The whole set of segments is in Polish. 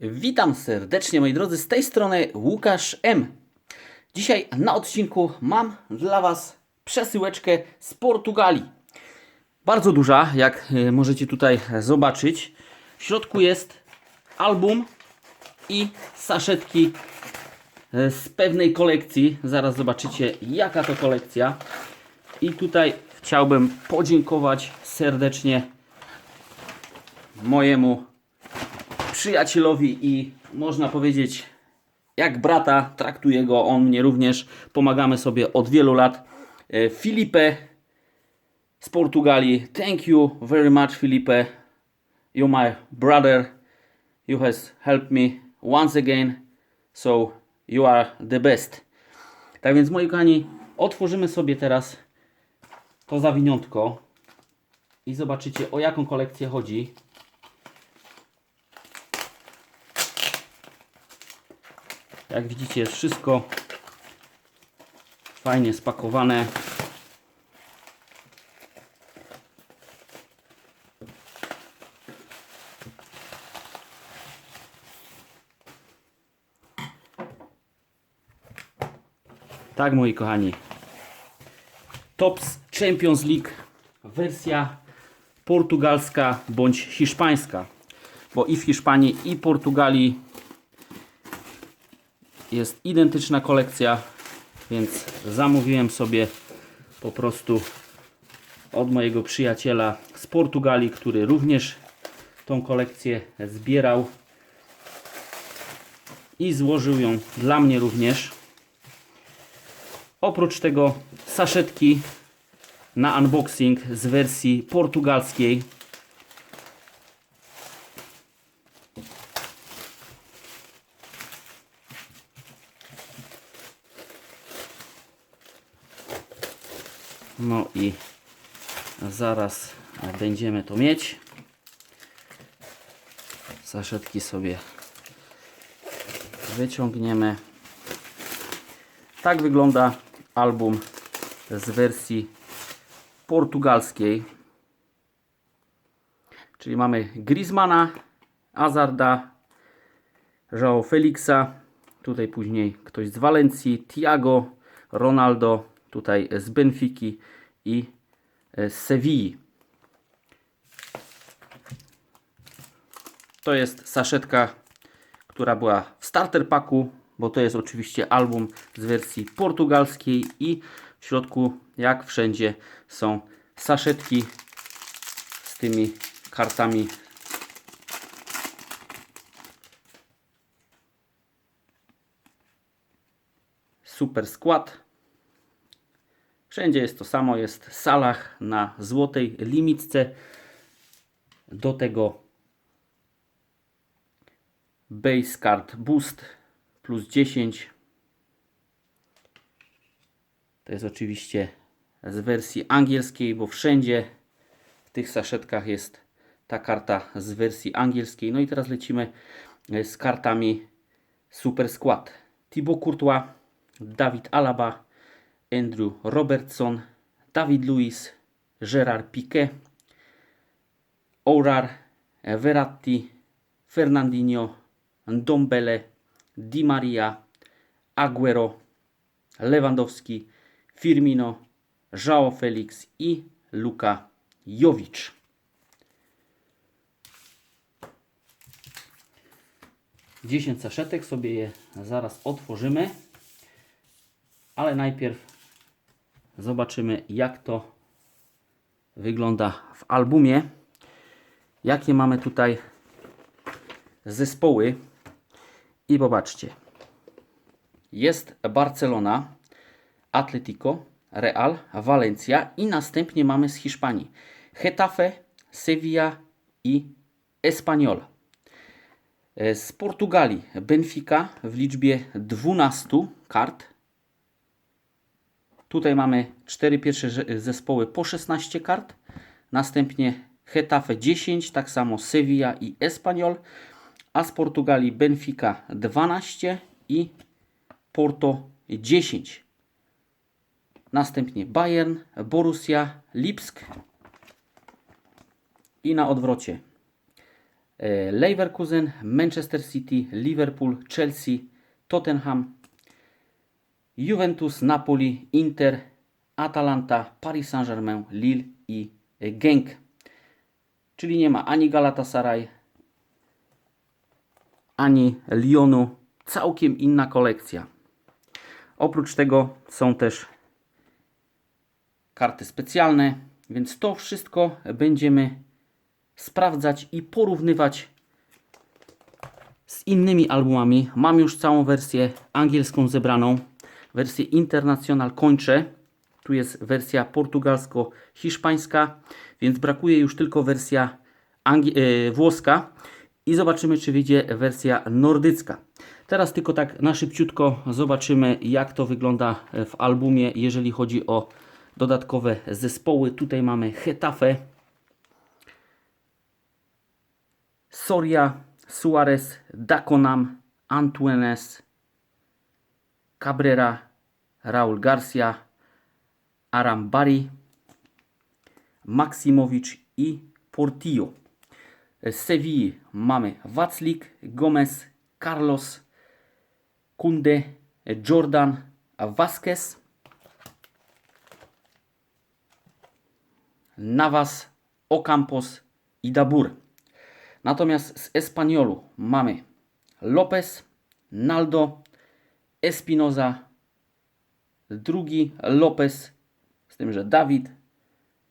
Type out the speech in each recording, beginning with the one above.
Witam serdecznie moi drodzy, z tej strony Łukasz M. Dzisiaj na odcinku mam dla Was przesyłeczkę z Portugalii. Bardzo duża, jak y, możecie tutaj zobaczyć. W środku jest album i saszetki y, z pewnej kolekcji. Zaraz zobaczycie jaka to kolekcja. I tutaj chciałbym podziękować serdecznie mojemu przyjacielowi i można powiedzieć jak brata, traktuję go, on mnie również, pomagamy sobie od wielu lat. E, Filipe z Portugalii, thank you very much Filipe, you my brother, you has helped me once again, so you are the best. Tak więc moi kochani, otworzymy sobie teraz to zawiniątko i zobaczycie o jaką kolekcję chodzi. Jak widzicie jest wszystko fajnie spakowane. Tak moi kochani. Tops Champions League wersja portugalska bądź hiszpańska. Bo i w Hiszpanii i Portugalii jest identyczna kolekcja, więc zamówiłem sobie po prostu od mojego przyjaciela z Portugalii, który również tą kolekcję zbierał i złożył ją dla mnie również. Oprócz tego saszetki na unboxing z wersji portugalskiej. No i zaraz będziemy to mieć. Saszetki sobie wyciągniemy. Tak wygląda album z wersji portugalskiej. Czyli mamy Griezmana, Azarda, João Felixa, tutaj później ktoś z Walencji, Thiago, Ronaldo, tutaj z Benfiki i z Sewilli. To jest saszetka, która była w starter packu, bo to jest oczywiście album z wersji portugalskiej i w środku, jak wszędzie, są saszetki z tymi kartami super skład. Wszędzie jest to samo, jest Salah na złotej limitce. Do tego Base Card Boost plus 10. To jest oczywiście z wersji angielskiej, bo wszędzie w tych saszetkach jest ta karta z wersji angielskiej. No i teraz lecimy z kartami Super Skład. Thibaut Courtois, David Alaba, Andrew Robertson, David Luiz, Gerard Piqué, Ourar, Verratti, Fernandinho, Ndombele, Di Maria, Aguero, Lewandowski, Firmino, João Felix i Luka Jovic. Dziesięć saszetek sobie je zaraz otworzymy, ale najpierw zobaczymy jak to wygląda w albumie. Jakie mamy tutaj zespoły. I popatrzcie. Jest Barcelona, Atletico, Real, Valencia i następnie mamy z Hiszpanii Getafe, Sevilla i Espanyol. E, Z Portugalii Benfica w liczbie 12 kart. Tutaj mamy cztery pierwsze zespoły po 16 kart. Następnie Getafe 10, tak samo Sevilla i Espanyol. A z Portugalii Benfica 12 i Porto 10. Następnie Bayern, Borussia, Lipsk i na odwrocie e, Leverkusen, Manchester City, Liverpool, Chelsea, Tottenham, Juventus, Napoli, Inter, Atalanta, Paris Saint-Germain, Lille i Genk. Czyli nie ma ani Galatasaray, ani Lyonu. Całkiem inna kolekcja. Oprócz tego są też karty specjalne, więc to wszystko będziemy sprawdzać i porównywać z innymi albumami. Mam już całą wersję angielską zebraną. Wersję International kończę. Tu jest wersja portugalsko-hiszpańska, więc brakuje już tylko wersja e, włoska i zobaczymy, czy wyjdzie wersja nordycka. Teraz tylko tak na szybciutko zobaczymy, jak to wygląda w albumie, jeżeli chodzi o dodatkowe zespoły. Tutaj mamy Hetafe, Soria, Suarez, Daconam, Antunes, Cabrera, Raul Garcia, Arambari, Maksimowicz i Portillo. Z Sewilli mamy Waclik, Gomez, Carlos, Kunde, Jordan, Vasquez, Navas, Ocampos i Dabur. Natomiast z Espaniolu mamy Lopez, Naldo, Espinoza, drugi Lopez, z tym, że Dawid,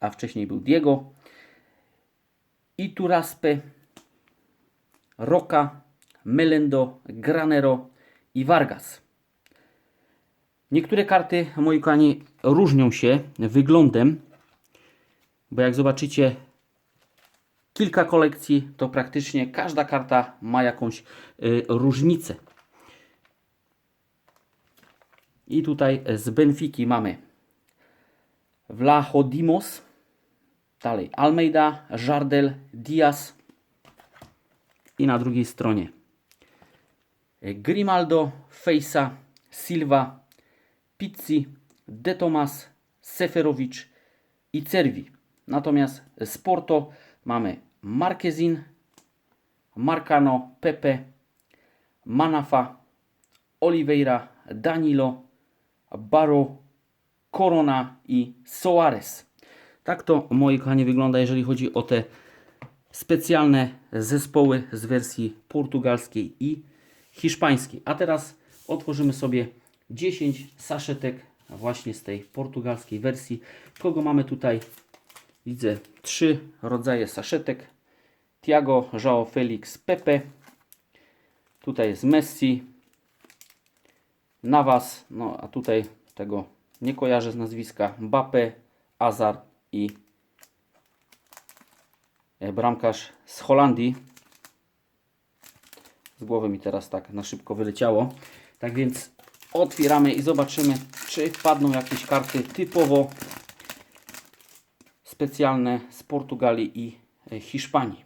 a wcześniej był Diego, Ituraspe, Roca, Melendo, Granero i Vargas. Niektóre karty, moi kochani, różnią się wyglądem, bo jak zobaczycie kilka kolekcji, to praktycznie każda karta ma jakąś y, różnicę. I tutaj z Benfiki mamy Vlachodimos, dalej Almeida, Jardel, Diaz i na drugiej stronie Grimaldo, Fejsa, Silva, Pizzi, De Tomas, Seferowicz i Cervi. Natomiast z Porto mamy Marquezin, Marcano, Pepe, Manafa, Oliveira, Danilo, Baro, Corona i Soares. Tak to, moi kochani, wygląda, jeżeli chodzi o te specjalne zespoły z wersji portugalskiej i hiszpańskiej. A teraz otworzymy sobie 10 saszetek właśnie z tej portugalskiej wersji. Kogo mamy tutaj? Widzę trzy rodzaje saszetek. Tiago, João Felix, Pepe. Tutaj jest Messi, Navas, no a tutaj tego nie kojarzę z nazwiska, Mbappe, Azar i e, bramkarz z Holandii. Z głowy mi teraz tak na szybko wyleciało. Tak więc otwieramy i zobaczymy, czy wpadną jakieś karty typowo specjalne z Portugalii i e, Hiszpanii.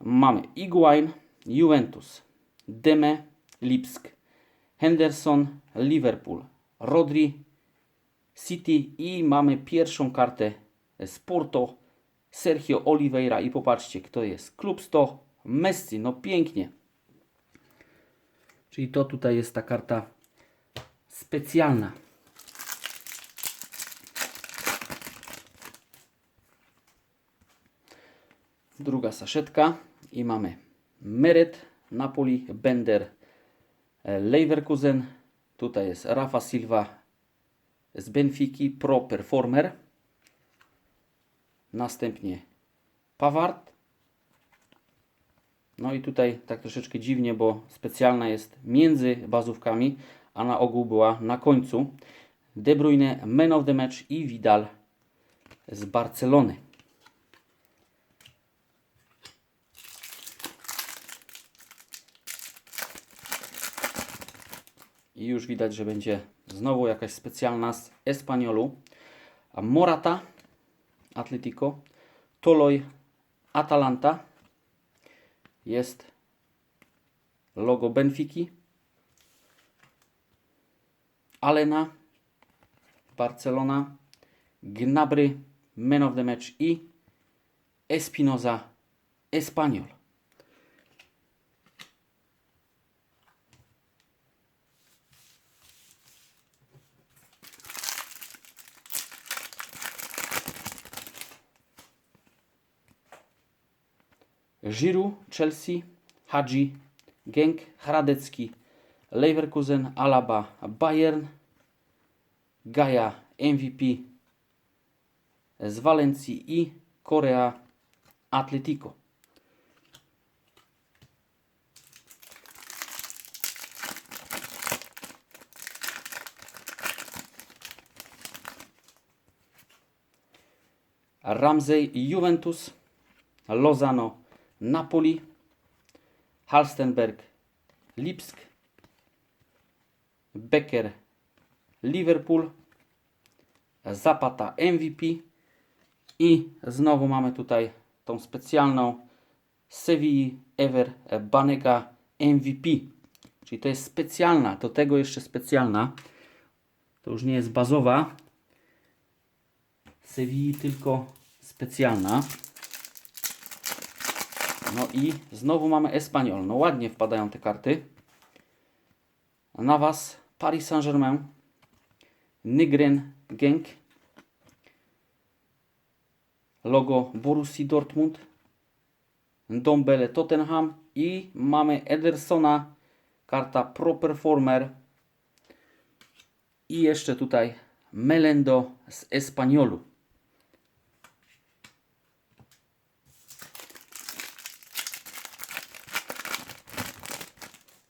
Mamy Iguain, Juventus, Deme, Lipsk, Henderson, Liverpool, Rodri, City i mamy pierwszą kartę z Porto, Sergio Oliveira i popatrzcie, kto jest. Klub 100, Messi, no pięknie. Czyli to tutaj jest ta karta specjalna. Druga saszetka i mamy Meret, Napoli, Bender, Leverkusen. Tutaj jest Rafa Silva z Benfiki, Pro Performer. Następnie Pawart. No i tutaj tak troszeczkę dziwnie, bo specjalna jest między bazówkami, a na ogół była na końcu. De Bruyne, Man of the Match i Vidal z Barcelony. I już widać, że będzie znowu jakaś specjalna z Espaniolu. Morata, Atletico, Toloi, Atalanta. Jest logo Benfiki. Alena, Barcelona, Gnabry, Man of the Match i Espinoza, Espanyol. Giroud, Chelsea, Hadji, Genk, Hradecki, Leverkusen, Alaba, Bayern, Gaia, MVP z Walencji i Korea Atletico. Ramsey Juventus, Lozano Napoli, Halstenberg Lipsk, Becker Liverpool, Zapata MVP i znowu mamy tutaj tą specjalną Sevilla Ever Banega MVP. Czyli to jest specjalna, do tego jeszcze specjalna. To już nie jest bazowa, Sevilla tylko specjalna. No i znowu mamy Espanyol. No ładnie wpadają te karty. Na Was Paris Saint-Germain, Nygren Genk, logo Borussii Dortmund, Dombele Tottenham i mamy Edersona, karta Pro Performer i jeszcze tutaj Melendo z Espaniolu.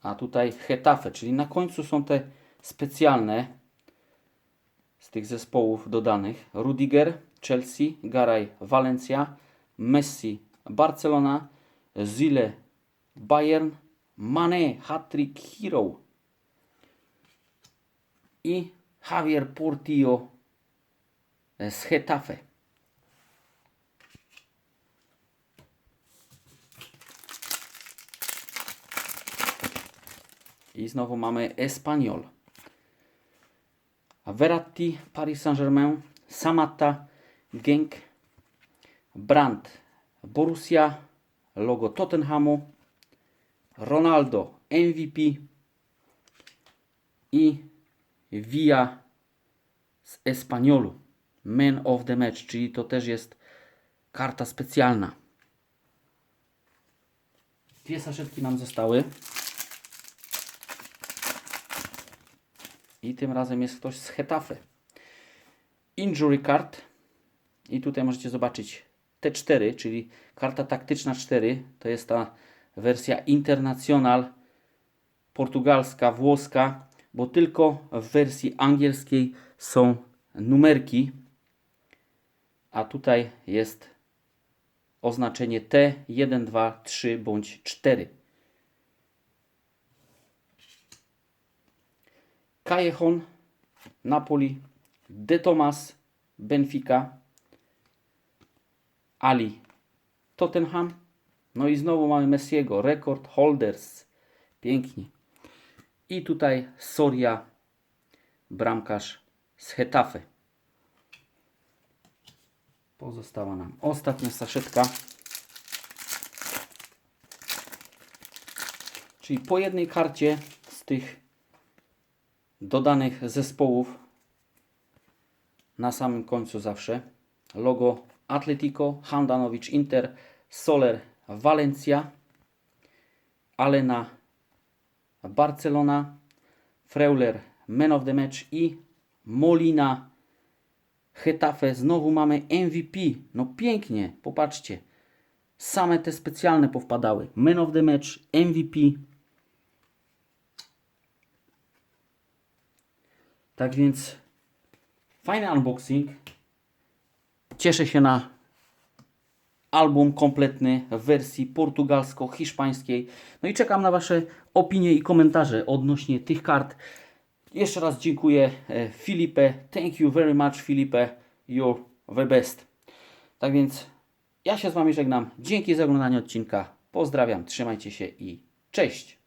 A tutaj Hetafe, czyli na końcu są te specjalne z tych zespołów dodanych. Rudiger, Chelsea, Garay, Valencia, Messi, Barcelona, Zile, Bayern, Mane, Hattrick Hero i Javier Portillo z Hetafe. I znowu mamy Espanyol. Verratti, Paris Saint-Germain, Samatta, Genk, Brandt, Borussia, logo Tottenhamu, Ronaldo, MVP i Villa z Espaniolu, Man of the Match, czyli to też jest karta specjalna. Dwie saszetki nam zostały. I tym razem jest ktoś z Hetafe. Injury card. I tutaj możecie zobaczyć T4, czyli karta taktyczna 4. To jest ta wersja internacjonal portugalska, włoska, bo tylko w wersji angielskiej są numerki, a tutaj jest oznaczenie T, 1, 2, 3 bądź 4. Callejon, Napoli, De Tomas, Benfica, Ali, Tottenham. No i znowu mamy Messiego, Record Holders. Pięknie. I tutaj Soria, bramkarz z Hetafe. Pozostała nam ostatnia saszetka. Czyli po jednej karcie z tych dodanych zespołów na samym końcu zawsze logo Atletico, Handanovic Inter, Soler Valencia, Alena Barcelona, Freuler Man of the Match i Molina Hetafe. Znowu mamy MVP. No pięknie, popatrzcie. Same te specjalne powpadały. Man of the Match, MVP. Tak więc fajny unboxing. Cieszę się na album kompletny w wersji portugalsko-hiszpańskiej. No i czekam na Wasze opinie i komentarze odnośnie tych kart. Jeszcze raz dziękuję e, Filipe. Thank you very much Filipe. You're the best. Tak więc ja się z Wami żegnam. Dzięki za oglądanie odcinka. Pozdrawiam, trzymajcie się i cześć.